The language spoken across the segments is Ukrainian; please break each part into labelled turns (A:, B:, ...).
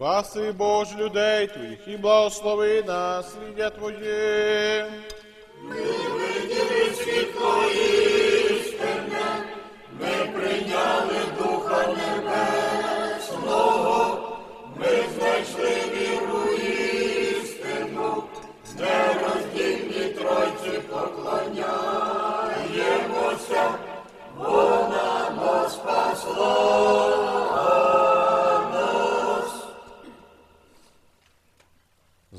A: спаси Боже людей Твоїх і благослови наслідя Твоє.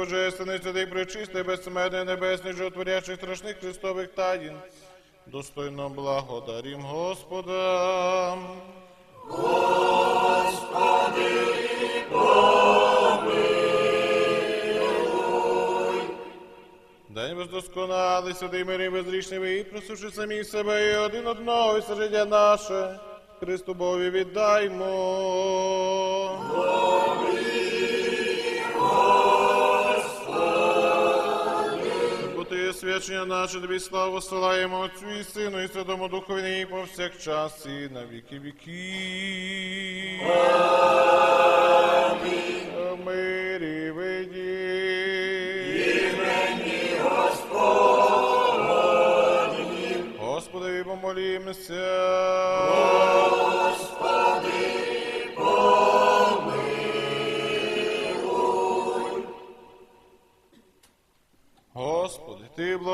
A: Божественний святий пречистий, безсмертний небесний, животворячих страшних Христових таїн, достойно благодарім Господа. День воздосконалий, святий мирі безрічний випросивши самі себе і один одного, і все життя наше, Христу Бові віддаймо. Свячення наше тобі славу посилаємо Отцю і Сину, і Святому Духові нині повсякчас і на віки віків. О Мирі виді. Господи, помолімся.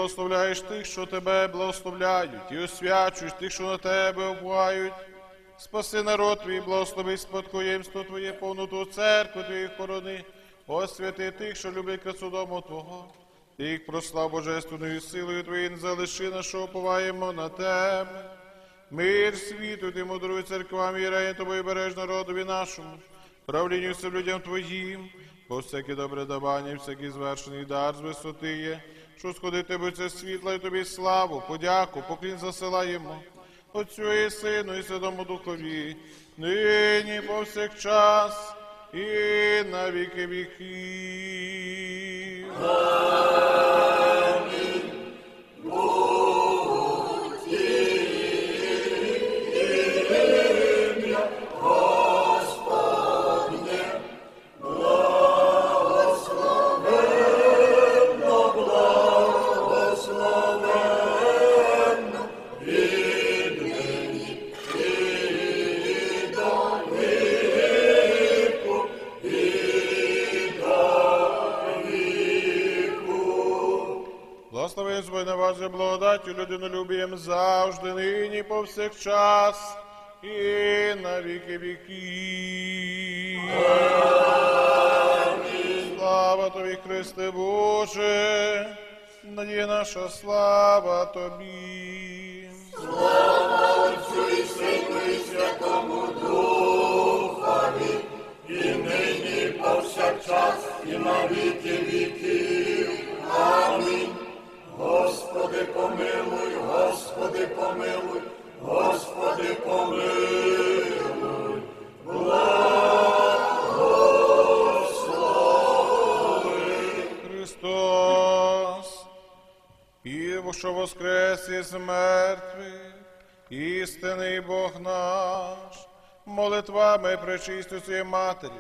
A: Благословляєш тих, що Тебе благословляють, і освячуєш тих, що на Тебе обувають. Спаси народ твій, благослови спадкоємство Твоє, повноту церкви Твої хорони, освяти тих, що люблять красу дому Твого. Ти їх прослав божественною силою Твоєю, не залиши нас, що оповаємо на Тебе. Мир світу, ти мудрою церквам і раєм тобою береж народові нашому, правлінню всім людям твоїм, бо всяке добре давання, всякий звершений дар з висоти є, що сходити це світла і тобі славу, подяку, поклін засилаємо. Отцю і Сину, і Святому Духові, нині повсякчас і на віки віків. Вас же благодаттю, людинолюбієм завжди, нині повсякчас і на віки віків. Слава тобі, Христе Боже, надія наша слава тобі. Христос, і що воскрес із мертвих, істинний Бог наш, молитвами пречисту матері,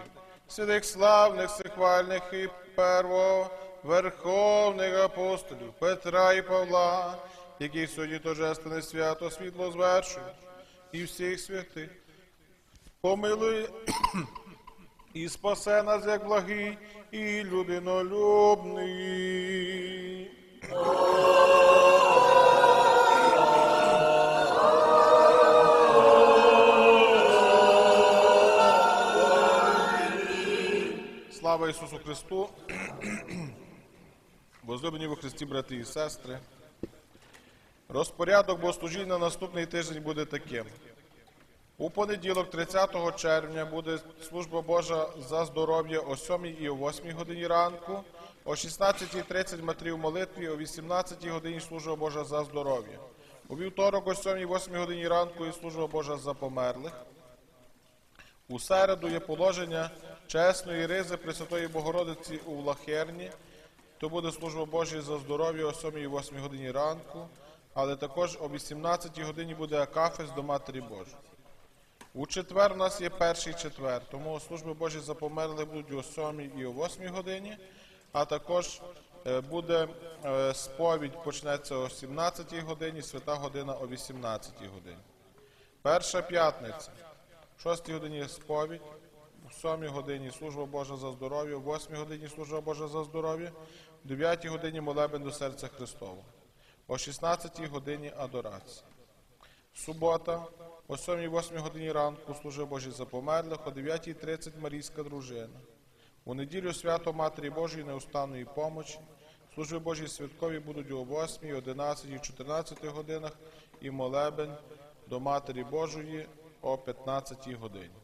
A: святих славних, сихвальних і перво верховних апостолів Петра і Павла, які сьогодні торжественне свято світло звершують, і всіх святих. Помилуй і спасе нас, як благий і людинолюбний. Слава Ісусу Христу! Возлюблені во Христі, брати і сестри. Розпорядок богослужінь на наступний тиждень буде таким. У понеділок, 30 червня, буде служба Божа за здоров'я о 7 і о 8 годині ранку, о 16.30 матрі в молитві, о 18 годині служба Божа за здоров'я. У вівторок о 7 і 8 годині ранку і служба Божа за померлих. У середу є положення чесної ризи Пресвятої Богородиці у Влахерні. То буде служба Божа за здоров'я о 7 і 8 годині ранку, але також о 18 годині буде акафист до Матері Божої. У четвер у нас є перший четвер, тому служби Божі за померлих будуть о 7 і о 8 годині, а також е, буде е, сповідь, почнеться о 17 годині, свята година о 18 годині. Перша п'ятниця. В 6 годині сповідь, в 7 годині служба Божа за здоров'я, в 8 годині служба Божа за здоров'я, 9 годині молебен до серця Христового, о 16 годині адорація. Субота, о 7-8 годині ранку служба Божі за померлих, о 9.30 Марійська дружина. У неділю свято Матері Божої неустанної помочі. Служби Божі святкові будуть о 8, 11 і 14 годинах і молебень до Матері Божої о 15 годині.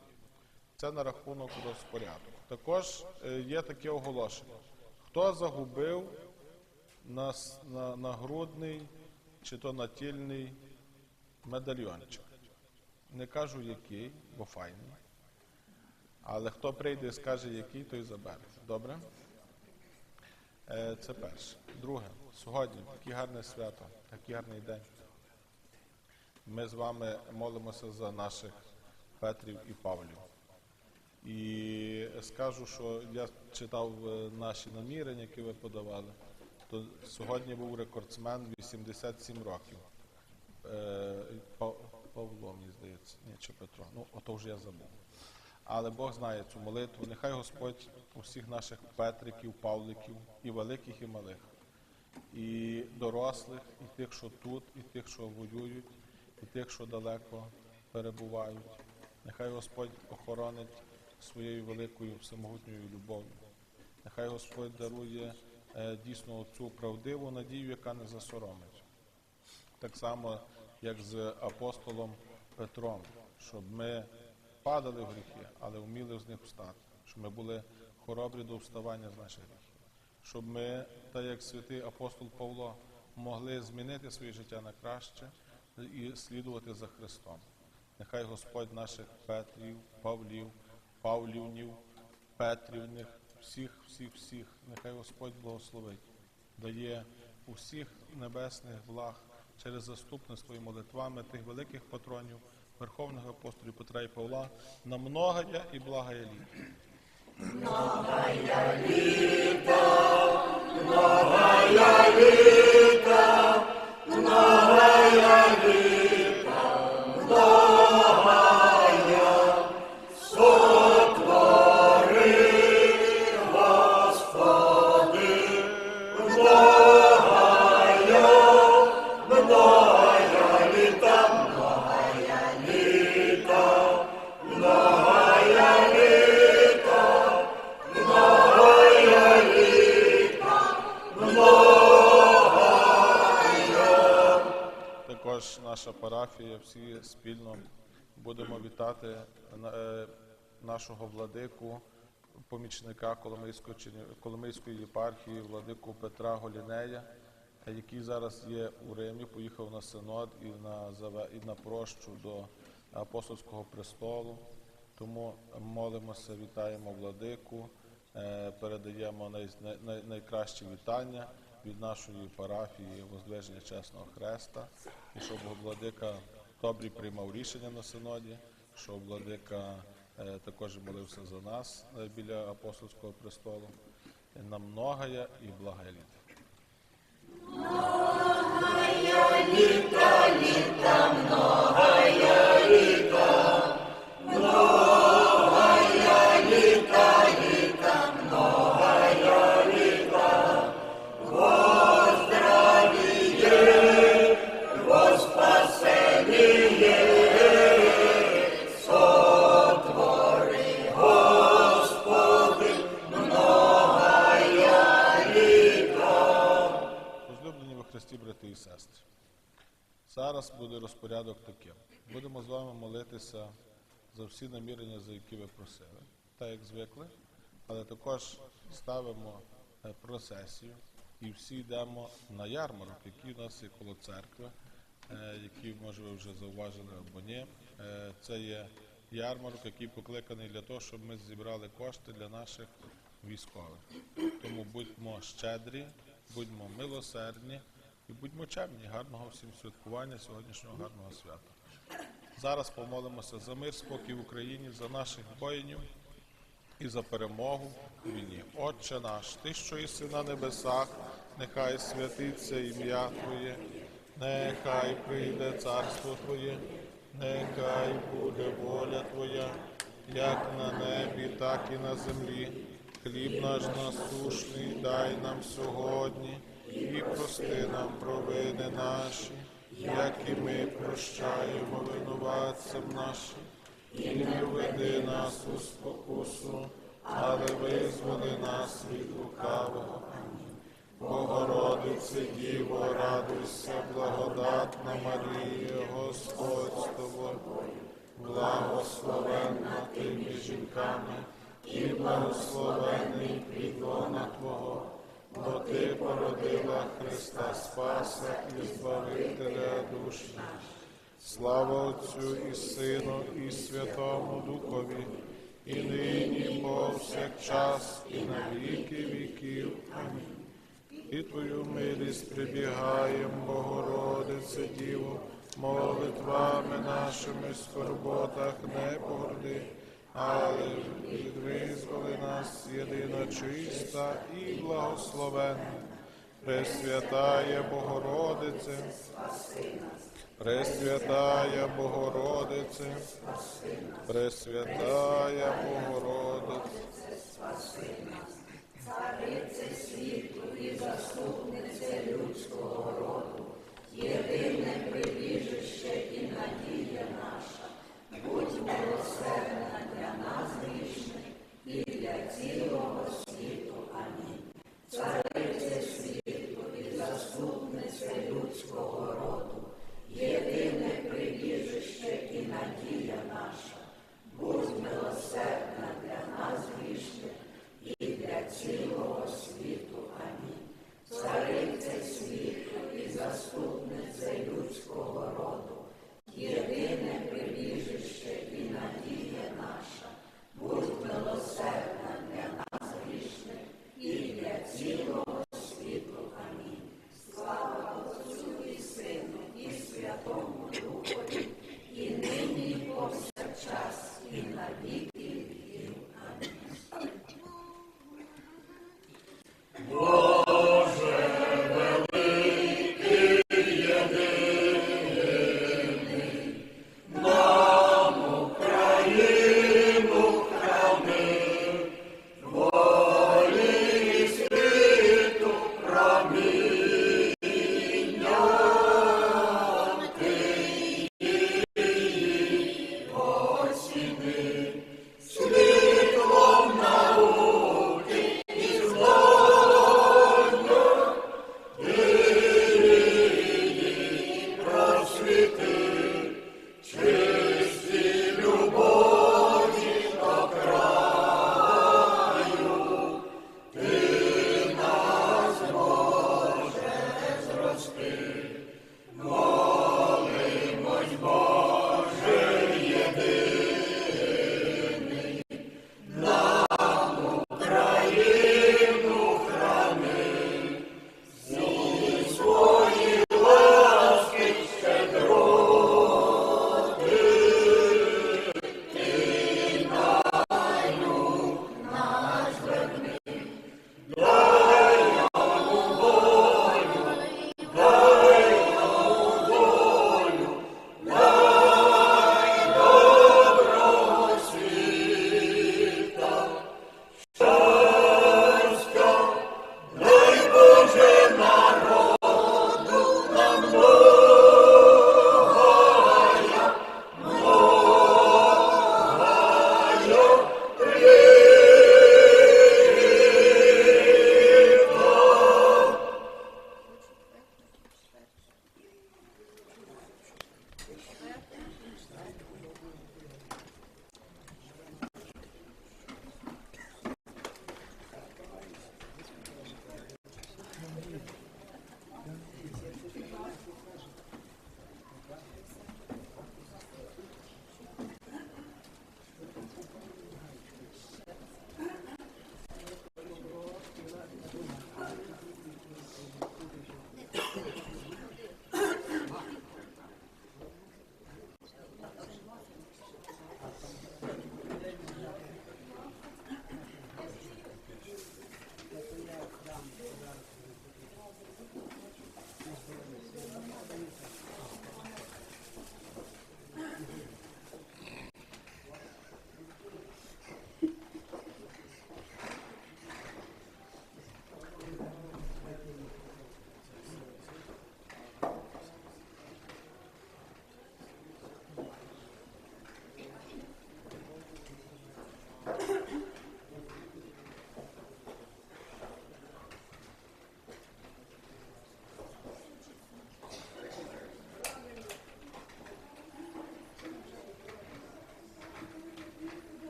A: Це на рахунок розпорядку. Також е, є таке оголошення. Хто загубив на, на, нагрудний чи то натільний медальйончик? Не кажу який, бо файний. Але хто прийде і скаже, який, той забере. Добре? Е, Це перше. Друге, сьогодні таке гарне свято, такий гарний день. Ми з вами молимося за наших Петрів і Павлів. І скажу, що я читав е, наші намірення, які ви подавали, то сьогодні був рекордсмен 87 років. Е, Павло, мені здається, ні, чи Петро. Ну, ото вже я забув. Але Бог знає цю молитву. Нехай Господь усіх наших Петриків, Павликів, і великих, і малих, і дорослих, і тих, що тут, і тих, що воюють, і тих, що далеко перебувають. Нехай Господь охоронить своєю великою всемогутньою любов'ю. Нехай Господь дарує е, дійсно цю правдиву надію, яка не засоромить. Так само, як з апостолом Петром, щоб ми падали в гріхи, але вміли з них встати, щоб ми були хоробрі до вставання з наших гріхів, щоб ми, так як святий апостол Павло, могли змінити своє життя на краще і слідувати за Христом. Нехай Господь наших Петрів, Павлів, Павлівнів, Петрівних, всіх, всіх, всіх, нехай Господь благословить, дає усіх небесних благ через заступництво і молитвами тих великих патронів Верховного апостолів Петра і Павла на многая і благая літа. Також наша парафія, всі спільно будемо вітати е, нашого владику, помічника Коломийської, Коломийської єпархії, владику Петра Голінея, який зараз є у Римі, поїхав на синод і на, і на прощу до апостольського престолу. Тому молимося, вітаємо владику, е, передаємо най, най- най- найкращі вітання від нашої парафії Воздвиження Чесного Хреста, і щоб владика добрі приймав рішення на синоді, щоб владика е, також молився за нас е, біля апостольського престолу. На многая і благая літа. і буде розпорядок таким. Будемо з вами молитися за всі намірення, за які ви просили, так як звикли, але також ставимо е, процесію і всі йдемо на ярмарок, який у нас є коло церкви, е, який, може, ви вже зауважили або ні. Е, Це є ярмарок, який покликаний для того, щоб ми зібрали кошти для наших військових. Тому будьмо щедрі, будьмо милосердні і будьмо чемні. Гарного всім святкування сьогоднішнього гарного свята. Зараз помолимося за мир, спокій в Україні, за наших воїнів і за перемогу в війні. Отче наш, ти, що єси на небесах, нехай святиться ім'я Твоє, нехай прийде царство Твоє, нехай буде воля Твоя, як на небі, так і на землі. Хліб наш насушний дай нам сьогодні і прости нам провини наші, як і ми прощаємо винуватцям нашим. І не введи нас у спокусу, але визволи нас від лукавого. Богородице Діво, радуйся, благодатна Марія, Господь з тобою, благословенна ти жінками, і благословений плідлона Твого, бо ти породила Христа Спаса і Збавителя душ. Слава Отцю і Сину, і Святому Духові, і нині, повсякчас, і на віки віків. Амінь. І Твою милість прибігаєм, Богородице Діво, молитвами нашими скорботах не погорди, але відвизволи нас єдина чиста і благословенна, Пресвятая Богородице, Пресвятая Богородице, Пресвятая Богородице,
B: Царице світу і заступниця людського роду, єдине при. Swaha.